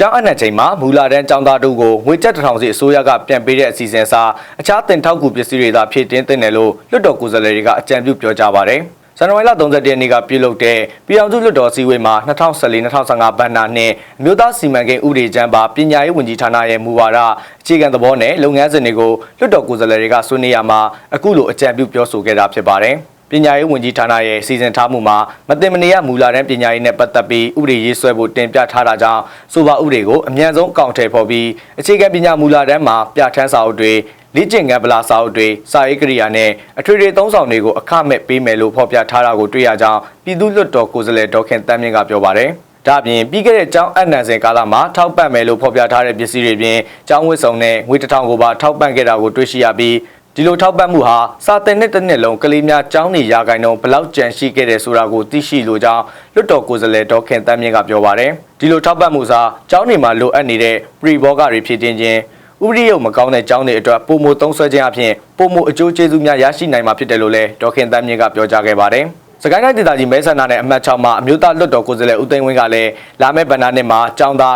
ကျောင်းအနှံချိန်မှာမူလာတန်းကျောင်းသားတို့ကိုငွေကျပ်တစ်ထောင်စီအစိုးရကပြန်ပေးတဲ့အစီအစဉ်အစားအခြားတင်ထောက်ကူပစ္စည်းတွေသာဖြည့်တင်းတင်တယ်လို့လွှတ်တော်ကိုယ်စားလှယ်တွေကအကြံပြုပြောကြားပါတယ်။ဇန်နဝါရီလ31ရက်နေ့ကပြုလုပ်တဲ့ပြည်အောင်စုလွှတ်တော်စည်းဝေးမှာ2014-2015ဘဏ္ဍာနှစ်အမျိုးသားစီမံကိန်းဥပဒေကျမ်းပါပညာရေးဝန်ကြီးဌာနရဲ့မူဝါဒအခြေခံသဘောနဲ့လုပ်ငန်းစဉ်တွေကိုလွှတ်တော်ကိုယ်စားလှယ်တွေကဆွေးနွေးရမှာအခုလိုအကြံပြုပြောဆိုခဲ့တာဖြစ်ပါတယ်။ ပညာရေးဝန်ကြီးဌာနရဲ့စီစဉ်ထားမှုမှာမတင်မနေရမူလာတန်းပညာရေးနဲ့ပတ်သက်ပြီးဥပဒေရေးဆွဲဖို့တင်ပြထားတာကြောင့်ဆိုပါဥပဒေကိုအမြန်ဆုံးအကောင့်ထည့်ဖော်ပြီးအခြေခံပညာမူလာတန်းမှာပြဋ္ဌာန်းစာအုပ်တွေလေ့ကျင့်ခန်းဗလာစာအုပ်တွေစာရေးကရိယာနဲ့အထွေထွေသုံးဆောင်တွေကိုအခမဲ့ပေးမယ်လို့ဖော်ပြထားတာကိုတွေ့ရကြောင်းပြည်သူ့လွှတ်တော်ကိုယ်စားလှယ်ဒေါက်ခင်တန်းမြင့်ကပြောပါတယ်။ဒါ့အပြင်ပြီးခဲ့တဲ့ကျောင်းအနှံစဉ်ကာလမှာထောက်ပံ့မယ်လို့ဖော်ပြထားတဲ့ပစ္စည်းတွေပြင်ကျောင်းဝတ်စုံနဲ့ငွေတစ်ထောင်ကိုပါထောက်ပံ့ခဲ့တာကိုတွေ့ရှိရပြီး ဒီလိုထောက်ပံ့မှုဟာစာတင်တဲ့တစ်နှစ်လုံးကလေးများကျောင်းနေရာဂိုင်းတော့ဘလောက်ကြန့်ရှိခဲ့တယ်ဆိုတာကိုသိရှိလိုကြောင်းလွတ်တော်ကိုယ်စားလှယ်ဒေါက်ခင်တန်းမြင့်ကပြောပါတယ်ဒီလိုထောက်ပံ့မှုစာကျောင်းနေမှာလိုအပ်နေတဲ့ပရီဘောဂတွေဖြည့်တင်းခြင်းဥပဒေရုပ်မကောင်းတဲ့ကျောင်းတွေအတွက်ပုံမှုသုံးဆွဲခြင်းအပြင်ပုံမှုအကျိုးကျေးဇူးများရရှိနိုင်မှာဖြစ်တယ်လို့လည်းဒေါက်ခင်တန်းမြင့်ကပြောကြားခဲ့ပါတယ် စကိုင်းတိုင်းဒေသကြီးမဲဆန္ဒနဲ့အမှတ်6မှာအမျိုးသားလွတ်တော်ကိုယ်စားလှယ်ဦးသိန်းဝင်းကလည်းလာမယ့်ဗန္ဒာနှစ်မှာចောင်းသား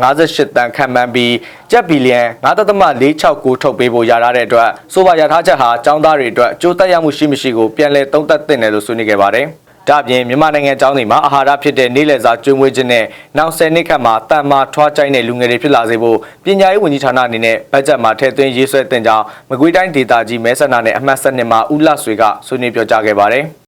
9.58တန်ခန့်မှန်းပြီးကျပ်ဘီလီယံ9.469ထုတ်ပေးဖို့ရထားတဲ့အတွက်ဆိုပါရထားချက်ဟာចောင်းသားတွေအတွက်အကျိုးသက်ရောက်မှုရှိမရှိကိုပြန်လည်သုံးသပ်သင့်တယ်လို့ဆွေးနွေးခဲ့ပါတယ်။ဒါ့အပြင်မြန်မာနိုင်ငံကျောင်းတွေမှာအာဟာရဖြစ်တဲ့နေ့လည်စာကျွေးမွေးခြင်းနဲ့နောက်10နှစ်ခန့်မှာတန်မာထွားကြိုက်တဲ့လူငယ်တွေဖြစ်လာစေဖို့ပညာရေးဝန်ကြီးဌာနအနေနဲ့ဘတ်ဂျက်မှာထည့်သွင်းရေးဆွဲတင်ကြောင်းမကွေးတိုင်းဒေသကြီးမဲဆန္ဒနဲ့အမှတ်7မှာဦးလဆွေကဆွေးနွေးပြောကြားခဲ့ပါတယ်။